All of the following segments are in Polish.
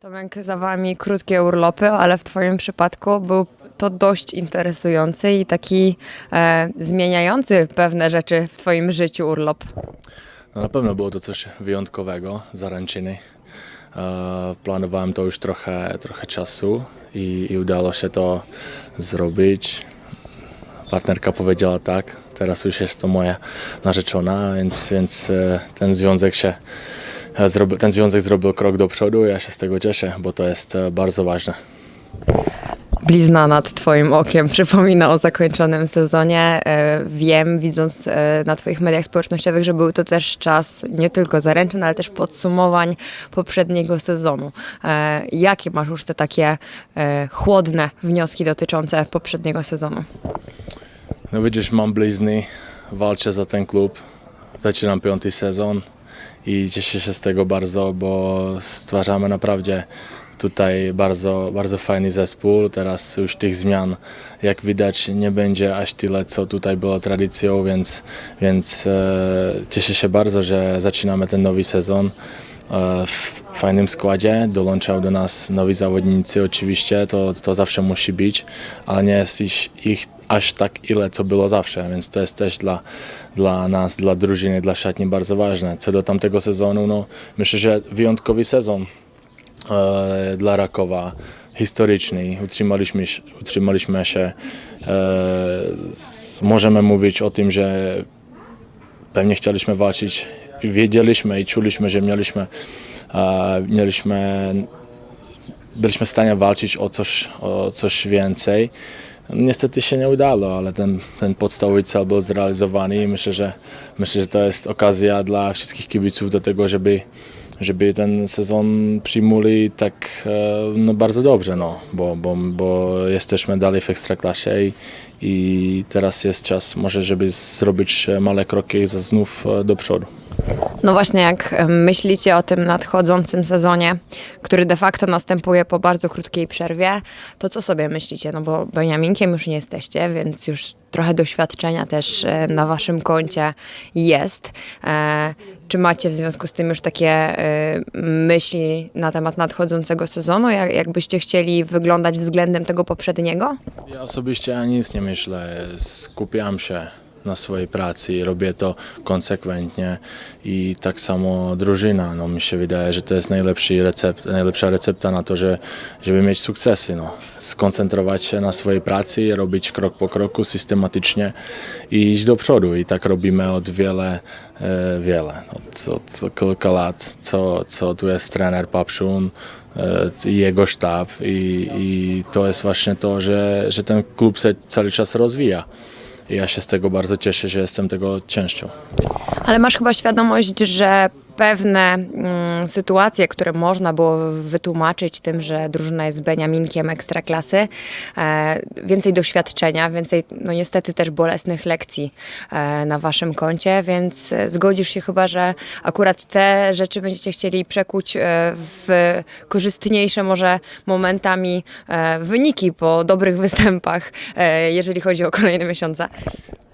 Tomek, za wami krótkie urlopy, ale w twoim przypadku był to dość interesujący i taki e, zmieniający pewne rzeczy w twoim życiu urlop. No na pewno było to coś wyjątkowego, zaręczyny. E, Planowałem to już trochę, trochę czasu i, i udało się to zrobić. Partnerka powiedziała tak, teraz już jest to moja narzeczona, więc, więc e, ten związek się zrobi- ten związek zrobił krok do przodu ja się z tego cieszę, bo to jest e, bardzo ważne. Blizna nad twoim okiem przypomina o zakończonym sezonie. E, wiem, widząc e, na twoich mediach społecznościowych, że był to też czas nie tylko zaręczyn, ale też podsumowań poprzedniego sezonu. E, jakie masz już te takie e, chłodne wnioski dotyczące poprzedniego sezonu? No widzisz, mam blizny, walczę za ten klub. Zaczynam piąty sezon i cieszę się z tego bardzo, bo stwarzamy naprawdę tutaj bardzo, bardzo fajny zespół. Teraz już tych zmian, jak widać, nie będzie aż tyle, co tutaj było tradycją, więc, więc e, cieszę się bardzo, że zaczynamy ten nowy sezon w fajnym składzie. Dołączał do nas nowi zawodnicy, oczywiście, to, to zawsze musi być, ale nie jest ich, ich aż tak ile, co było zawsze, więc to jest też dla, dla nas, dla drużyny, dla szatni bardzo ważne. Co do tamtego sezonu, no myślę, że wyjątkowy sezon e, dla Rakowa, historyczny. Utrzymaliśmy, utrzymaliśmy się, e, możemy mówić o tym, że pewnie chcieliśmy walczyć. Wiedzieliśmy i czuliśmy, że mieliśmy, mieliśmy byliśmy w stanie walczyć o coś, o coś więcej. Niestety się nie udało, ale ten, ten podstawowy cel był zrealizowany i myślę, że myślę, że to jest okazja dla wszystkich kibiców do tego, żeby, żeby ten sezon przyjmuli tak e, no, bardzo dobrze, no, bo, bo, bo jesteśmy dalej w Ekstraklasie i, i teraz jest czas może, żeby zrobić e, małe kroki znów e, do przodu. No właśnie, jak myślicie o tym nadchodzącym sezonie, który de facto następuje po bardzo krótkiej przerwie, to co sobie myślicie? No bo Beniaminkiem już nie jesteście, więc już trochę doświadczenia też e, na waszym koncie jest. E, czy macie w związku z tym już takie e, myśli na temat nadchodzącego sezonu? Jak, jakbyście chcieli wyglądać względem tego poprzedniego? Ja osobiście nic nie myślę. Skupiam się na swojej pracy i robię to konsekwentnie i tak samo drużyna. No, mi się wydaje, że to jest najlepszy recept, najlepsza recepta na to, że, żeby mieć sukcesy. No. Skoncentrować się na swojej pracy, robić krok po kroku systematycznie i iść do przodu. I tak robimy od wiele, e, wiele. Od, od kilka lat, co, co tu jest trener Papszun, e, jego sztab i, i to jest właśnie to, że, że ten klub się cały czas rozwija. Ja się z tego bardzo cieszę, że jestem tego częścią. Ale masz chyba świadomość, że pewne mm, sytuacje, które można było wytłumaczyć tym, że drużyna jest Beniaminkiem ekstraklasy, e, więcej doświadczenia, więcej no niestety też bolesnych lekcji e, na waszym koncie, więc e, zgodzisz się chyba, że akurat te rzeczy będziecie chcieli przekuć w korzystniejsze może momentami wyniki po dobrych występach, jeżeli chodzi o kolejne miesiące.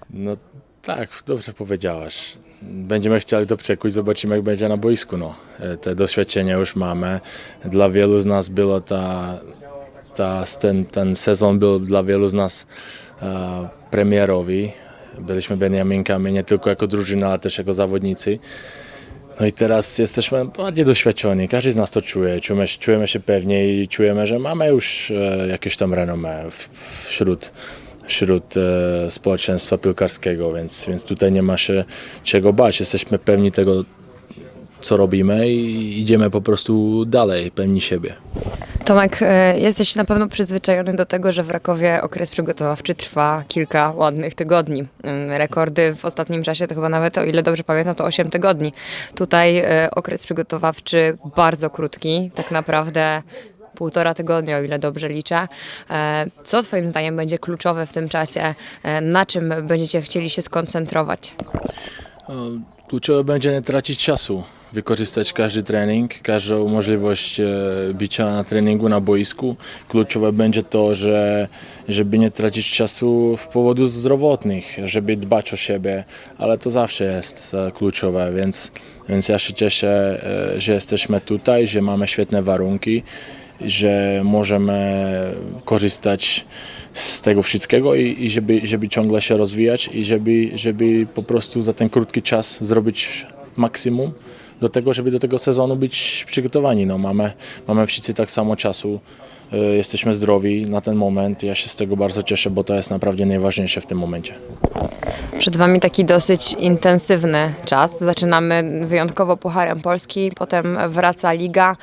No tak, dobrze powiedziałaś. Będziemy chcieli to przekuć, zobaczymy jak będzie na boisku. No. E, Te doświadczenia już mamy. Dla wielu z nas było ta, ta, ten, ten sezon był dla wielu z nas e, premierowy. Byliśmy Beniaminkami nie tylko jako drużyna, ale też jako zawodnicy. No i teraz jesteśmy bardziej doświadczeni, każdy z nas to czuje, czujemy, czujemy się pewniej i czujemy, że mamy już e, jakieś tam renomę w, wśród, wśród e, społeczeństwa piłkarskiego, więc, więc tutaj nie ma się czego bać, jesteśmy pewni tego, co robimy i idziemy po prostu dalej, pewni siebie. Tomek, e, jesteś na pewno przyzwyczajony do tego, że w Rakowie okres przygotowawczy trwa kilka ładnych tygodni. Mm, Rekordy w ostatnim czasie to chyba nawet, o ile dobrze pamiętam, to 8 tygodni. Tutaj e, okres przygotowawczy bardzo krótki, tak naprawdę półtora tygodnia, o ile dobrze liczę. E, Co Twoim zdaniem będzie kluczowe w tym czasie? E, Na czym będziecie chcieli się skoncentrować? Kluczowe będzie nie tracić czasu. wykorzystać każdy trening, każdą możliwość e, bicia na treningu, na boisku. Kluczowe będzie to, że żeby nie tracić czasu w powodów zdrowotnych, żeby dbać o siebie, ale to zawsze jest kluczowe, więc, więc ja się cieszę, że jesteśmy tutaj, że mamy świetne warunki że możemy korzystać z tego wszystkiego i, i żeby, żeby ciągle się rozwijać i żeby, żeby po prostu za ten krótki czas zrobić maksimum do tego, żeby do tego sezonu być przygotowani. No, mamy, mamy wszyscy tak samo czasu, y, jesteśmy zdrowi na ten moment. Ja się z tego bardzo cieszę, bo to jest naprawdę najważniejsze w tym momencie. Przed Wami taki dosyć intensywny czas. Zaczynamy wyjątkowo Pucharem Polski, potem wraca Liga.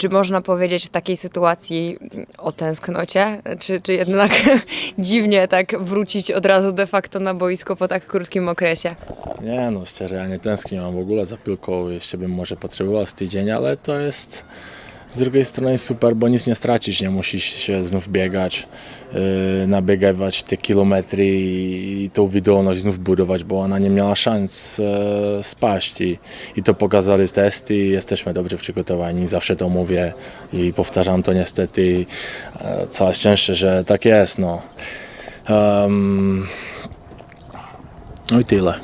Czy można powiedzieć w takiej sytuacji o tęsknocie? Czy, czy jednak dziwnie tak wrócić od razu de facto na boisko po tak krótkim okresie? Nie no, szczerze, ja nie tęsknię mam w ogóle za piłką, jeszcze bym może potrzebował z tydzień, ale to jest z drugiej strony super, bo nic nie stracisz, nie musisz się znów biegać, yy, te kilometry i, i tą wydolność znów budować, bo ona nie miała szans e, spaść i, i to pokazali testy i jesteśmy dobrze przygotowani, zawsze to mówię i powtarzam to niestety e, coraz częściej, że tak jest, no. Em, no i tyle.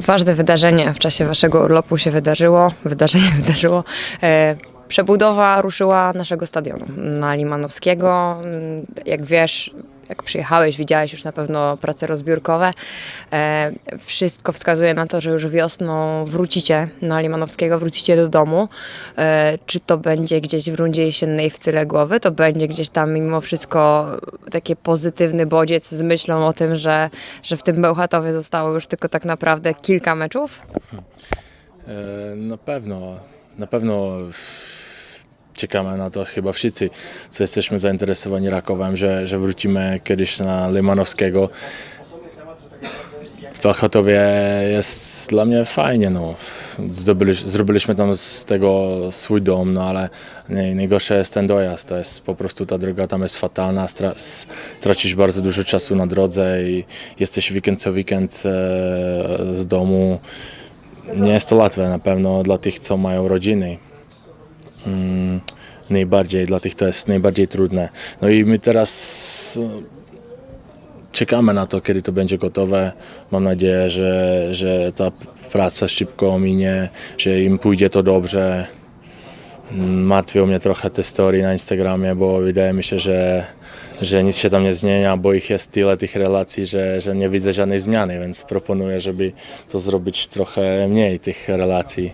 Ważne wydarzenie w czasie Waszego urlopu się wydarzyło. Wydarzenie wydarzyło. E, Przebudowa ruszyła naszego stadionu na Limanowskiego. Mm, Jak wiesz, jak przyjechałeś, widziałeś już na pewno prace rozbiórkowe. E, Wszystko wskazuje na to, że już wiosną wrócicie na Limanowskiego, wrócicie do domu. E, Czy to będzie gdzieś w rundzie jesiennej w tyle głowy, to będzie gdzieś tam mimo wszystko taki pozytywny bodziec z myślą o tym, że, że w tym Bełchatowie zostało już tylko tak naprawdę kilka meczów? E, Na pewno, na pewno czekamy na to chyba wszyscy, co jesteśmy zainteresowani Rakowem, że, że wrócimy kiedyś na Lemanowskiego. W Bełchatowie jest dla mnie fajnie, no. Zdobyli, zrobiliśmy tam z tego swój dom, no ale nie, najgorsze jest ten dojazd, to jest po prostu ta droga tam jest fatalna, stra, s- tracisz bardzo dużo czasu na drodze i jesteś weekend co weekend e, z domu. Nie jest to łatwe na pewno dla tych, co mają rodziny. Mm, najbardziej, dla tych to jest najbardziej trudne. No i my teraz e, czekamy na to, kiedy to będzie gotowe. Mam nadzieję, że, że ta praca szybko minie, że im pójdzie to dobrze. Mm, Martwią mnie trochę te story na Instagramie, bo wydaje mi się, że, że nic się tam nie zmienia, bo ich jest tyle tych relacji, że, że nie widzę żadnej zmiany, więc proponuję, żeby to zrobić trochę mniej tych relacji,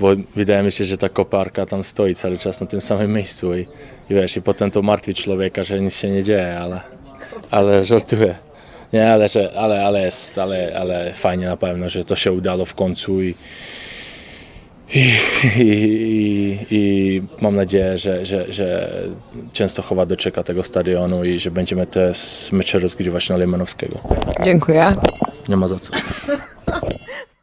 bo wydaje mi się, że ta koparka tam stoi cały czas na tym samym miejscu i, i wiesz, i potem to martwi człowieka, że nic się nie dzieje, ale, ale żartuję. Nie, ale, że, ale, ale jest, ale, ale fajnie na pewno, że to się udało w końcu i, i, i, i mam nadzieję, że, że, że Częstochowa doczeka tego stadionu i że będziemy te mecze rozgrywać na Lemanowskiego. Dziękuję. Nie ma za co.